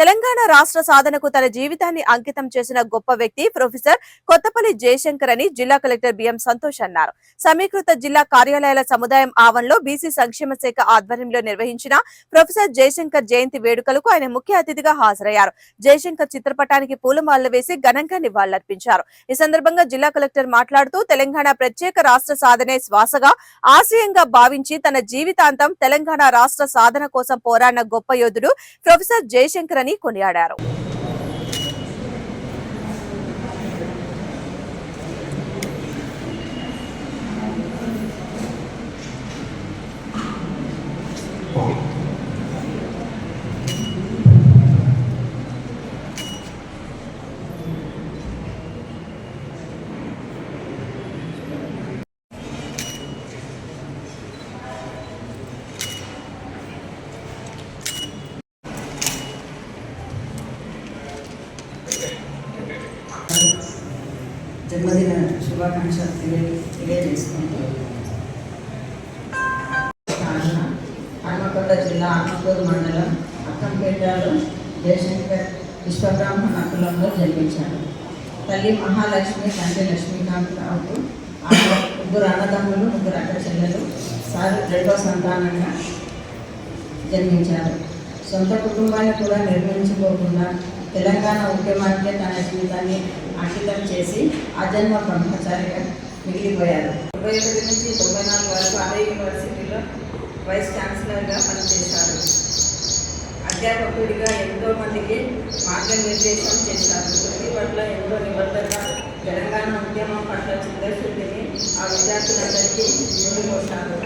తెలంగాణ రాష్ట్ర సాధనకు తన జీవితాన్ని అంకితం చేసిన గొప్ప వ్యక్తి ప్రొఫెసర్ కొత్తపల్లి జయశంకర్ అని జిల్లా కలెక్టర్ బిఎం సంతోష్ అన్నారు. సమీకృత జిల్లా కార్యాలయాల సముదాయం ఆవరణలో బీసీ సంక్షేమ శాఖ ఆధ్వర్యంలో నిర్వహించిన ప్రొఫెసర్ జయశంకర్ జయంతి వేడుకలకు ఆయన ముఖ్య అతిథిగా హాజరయ్యారు. జయశంకర్ చిత్రపటానికి పూలమాలలు వేసి ఘనంగా నివాళులర్పించారు. ఈ సందర్భంగా జిల్లా కలెక్టర్ మాట్లాడుతూ తెలంగాణ ప్రత్యేక రాష్ట్ర సాధనే శ్వాసగా ఆశయంగా భావించి తన జీవితాంతం తెలంగాణ రాష్ట్ర సాధన కోసం పోరాడిన గొప్ప యోధుడు ప్రొఫెసర్ జయశంకర్ అని అని కొనియాడారు Oh. జన్మదిన శుభాకాంక్షలు తెలియ తెలియజేసుకుంటూ. కారణ హన్మకొండ జిల్లా ఆత్మకూరు మండలం అక్కంపేటలో జయశంకర్ విశ్వబ్రాహ్మణ కులంలో జన్మించాడు. తల్లి మహాలక్ష్మి తండ్రి లక్ష్మీకాంత్ రావు ముగ్గురు అన్నదమ్ములు ముగ్గురు అక్క చెల్లెలు సార్ రెండో సంతానంగా జన్మించారు. సొంత కుటుంబాన్ని కూడా నిర్మించుకోకుండా తెలంగాణ ఉద్యమానికి తన జీవితాన్ని అంకితం చేసి అజన్మ బ్రహ్మచారిగా మిగిలిపోయారు. ఇరవై ఒకటి నుంచి తొంభై నాలుగు వరకు అదే యూనివర్సిటీలో వైస్ ఛాన్సలర్గా పనిచేశారు. అధ్యాపకుడిగా ఎంతో మందికి మార్గనిర్దేశం చేశారు. వృత్తి పట్ల ఎంతో నిబద్ధత తెలంగాణ ఉద్యమం పట్ల చిత్తశుద్ధిని ఆ విద్యార్థులందరికీ ముందుకొచ్చారు